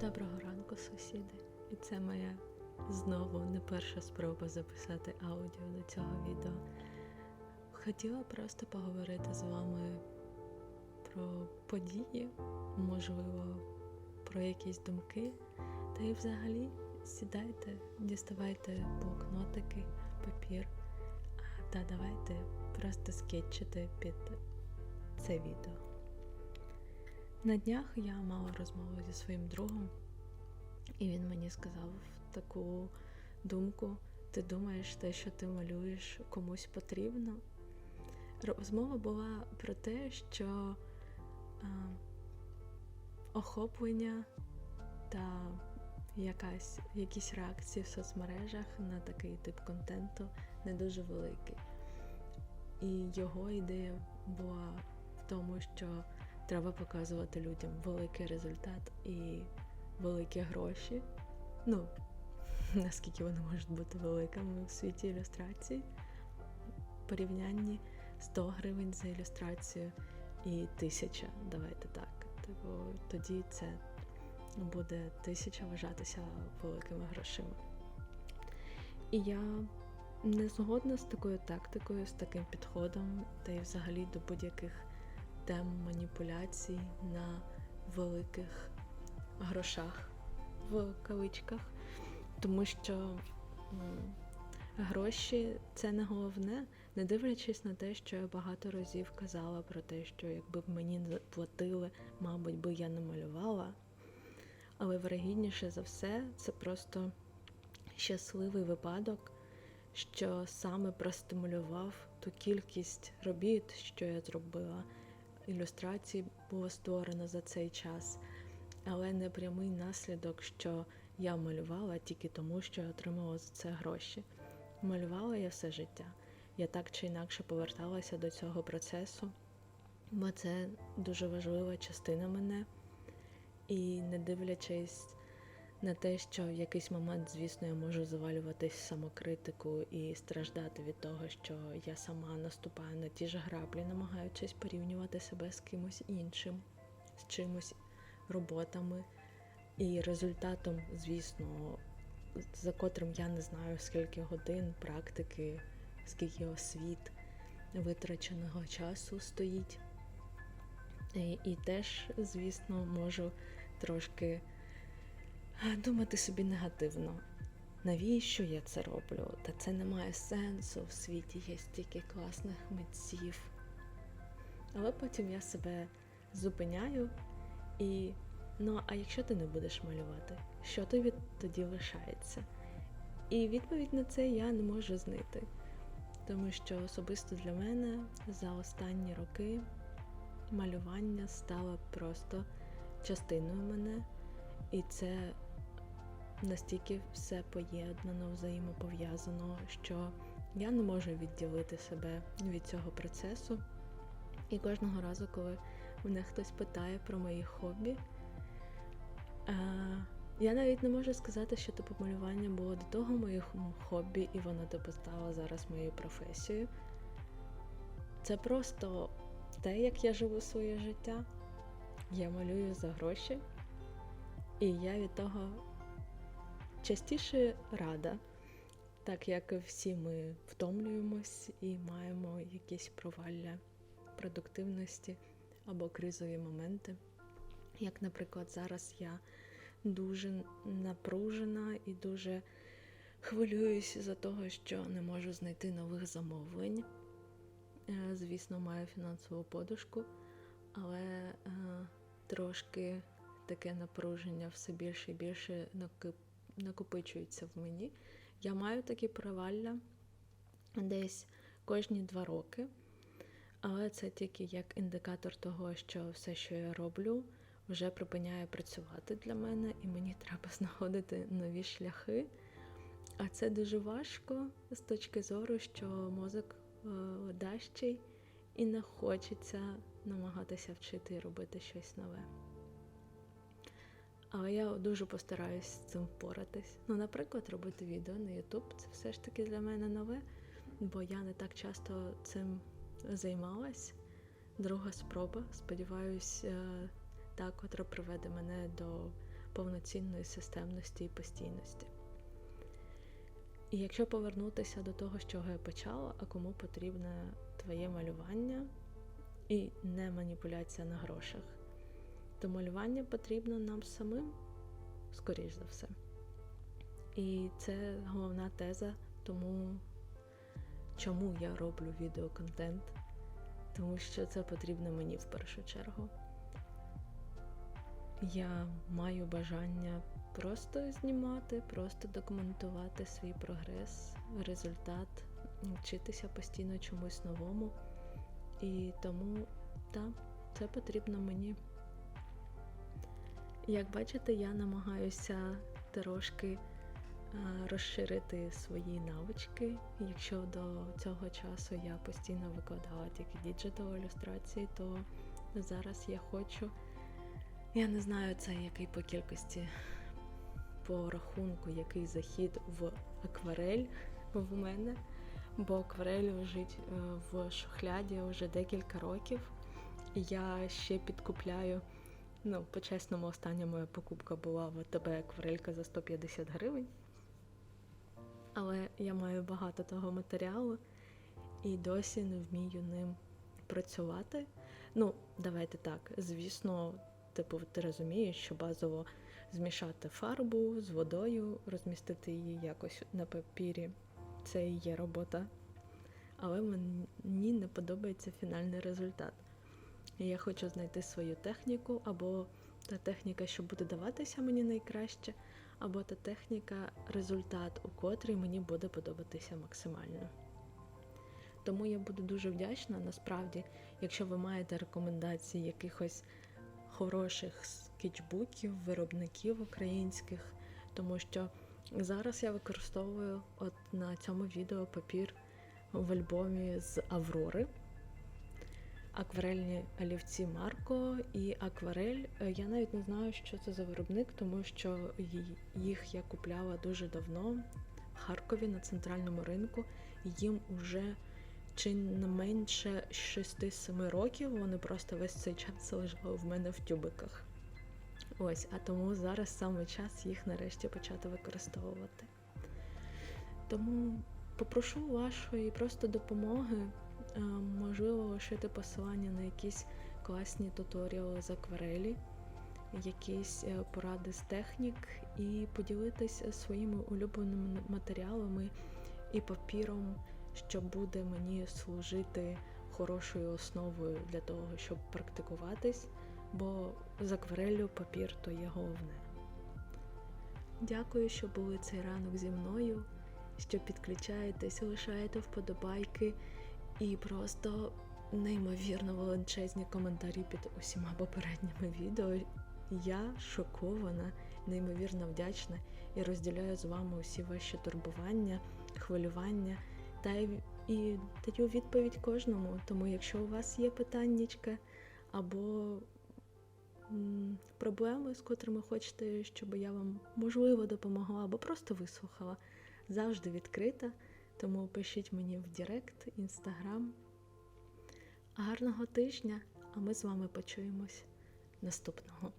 Доброго ранку, сусіди. І це моя знову не перша спроба записати аудіо до цього відео. Хотіла просто поговорити з вами про події, можливо, про якісь думки. Та і взагалі сідайте, діставайте блокнотики, папір. Та давайте просто скетчити під це відео. На днях я мала розмову зі своїм другом, і він мені сказав таку думку: ти думаєш, те, що ти малюєш, комусь потрібно? Розмова була про те, що а, охоплення та якась, якісь реакції в соцмережах на такий тип контенту не дуже великі. І його ідея була в тому, що треба показувати людям великий результат і великі гроші. Ну, наскільки вони можуть бути великими в світі ілюстрації. В порівнянні 100 гривень за ілюстрацію і 1000, давайте так. Типу, тоді це буде тисяча вважатися великими грошима. І я не згодна з такою тактикою, з таким підходом, та й взагалі до будь-яких тем маніпуляцій на великих грошах в кавичках, тому що гроші це не головне, не дивлячись на те, що я багато разів казала про те, що якби б мені не платили, мабуть, би я не малювала. Але вирогідніше за все, це просто щасливий випадок, що саме простимулював ту кількість робіт, що я зробила. Ілюстрацій було створено за цей час, але не прямий наслідок, що я малювала тільки тому, що я отримала за це гроші. Малювала я все життя. Я так чи інакше поверталася до цього процесу, бо це дуже важлива частина мене. І не дивлячись на те, що в якийсь момент, звісно, я можу завалюватись самокритику і страждати від того, що я сама наступаю на ті ж граблі, намагаючись порівнювати себе з кимось іншим, з чимось роботами. І результатом, звісно, за котрим я не знаю, скільки годин практики, скільки освіт витраченого часу стоїть. І, і теж, звісно, можу трошки думати собі негативно. Навіщо я це роблю? Та це не має сенсу. В світі є стільки класних митців. Але потім я себе зупиняю і ну, а якщо ти не будеш малювати, що тобі тоді лишається? І відповідь на це я не можу знайти. Тому що особисто для мене за останні роки малювання стало просто частиною мене, і це настільки все поєднано, взаємопов'язано, що я не можу відділити себе від цього процесу. І кожного разу, коли мене хтось питає про мої хобі, я навіть не можу сказати, що типу малювання було до того моїм хобі, і воно типу стало зараз моєю професією. Це просто те, як я живу своє життя. Я малюю за гроші, і я від того частіше рада, так як всі ми втомлюємось і маємо якісь провалля продуктивності або кризові моменти. Як, наприклад, зараз я дуже напружена і дуже хвилююсь за того, що не можу знайти нових замовлень. Е, звісно, маю фінансову подушку, але е, трошки таке напруження все більше і більше накопичується в мені. Я маю такі провалля десь кожні два роки, але це тільки як індикатор того, що все, що я роблю, вже припиняє працювати для мене, і мені треба знаходити нові шляхи. А це дуже важко з точки зору, що мозок ледащий і не хочеться намагатися вчити і робити щось нове. Але я дуже постараюсь з цим впоратись. Ну, наприклад, робити відео на YouTube це все ж таки для мене нове, бо я не так часто цим займалась. Друга спроба, сподіваюсь, та, котра приведе мене до повноцінної системності і постійності. І якщо повернутися до того, з чого я почала, а кому потрібне твоє малювання і не маніпуляція на грошах, то малювання потрібно нам самим, скоріш за все. І це головна теза, тому чому я роблю відеоконтент, тому що це потрібно мені в першу чергу. Я маю бажання просто знімати, просто документувати свій прогрес, результат, вчитися постійно чомусь новому. І тому, так, це потрібно мені. Як бачите, я намагаюся трошки розширити свої навички. Якщо до цього часу я постійно викладала тільки діджитал ілюстрації, то зараз я хочу. Я не знаю, це який по кількості, по рахунку, який захід в акварель в мене, бо акварель лежить е, в шухляді вже декілька років. Я ще підкупляю. Ну, по-чесному, остання моя покупка була в АТБ акварелька за 150 гривень. Але я маю багато того матеріалу і досі не вмію ним працювати. Ну, давайте так, звісно, типу, ти розумієш, що базово змішати фарбу з водою, розмістити її якось на папірі. Це і є робота. Але мені не подобається фінальний результат. І я хочу знайти свою техніку, або та техніка, що буде даватися мені найкраще, або та техніка, результат, у котрій мені буде подобатися максимально. Тому я буду дуже вдячна, насправді, якщо ви маєте рекомендації якихось хороших скетчбуків, виробників українських, тому що зараз я використовую от на цьому відео папір в альбомі з Аврори. Акварельні олівці Марко і акварель. Я навіть не знаю, що це за виробник, тому що їх я купляла дуже давно в Харкові на центральному ринку. Їм уже чи не менше 6-7 років. Вони просто весь цей час лежали в мене в тюбиках. Ось, а тому зараз саме час їх нарешті почати використовувати. Тому попрошу вашої просто допомоги. Можливо, лишити посилання на якісь класні туторіали з акварелі, якісь е, поради з технік, і поділитися своїми улюбленими матеріалами і папіром, що буде мені служити хорошою основою для того, щоб практикуватись, бо з аквареллю папір то є головне. Дякую, що були цей ранок зі мною, що підключаєтесь, лишаєте вподобайки і просто неймовірно величезні коментарі під усіма попередніми відео. Я шокована, неймовірно вдячна і розділяю з вами усі ваші турбування, хвилювання та і даю відповідь кожному. Тому, якщо у вас є питаннячка або м, проблеми, з котрими хочете, щоб я вам можливо допомогла, або просто вислухала, завжди відкрита. Тому пишіть мені в Директ, Інстаграм. Гарного тижня, а ми з вами почуємось наступного.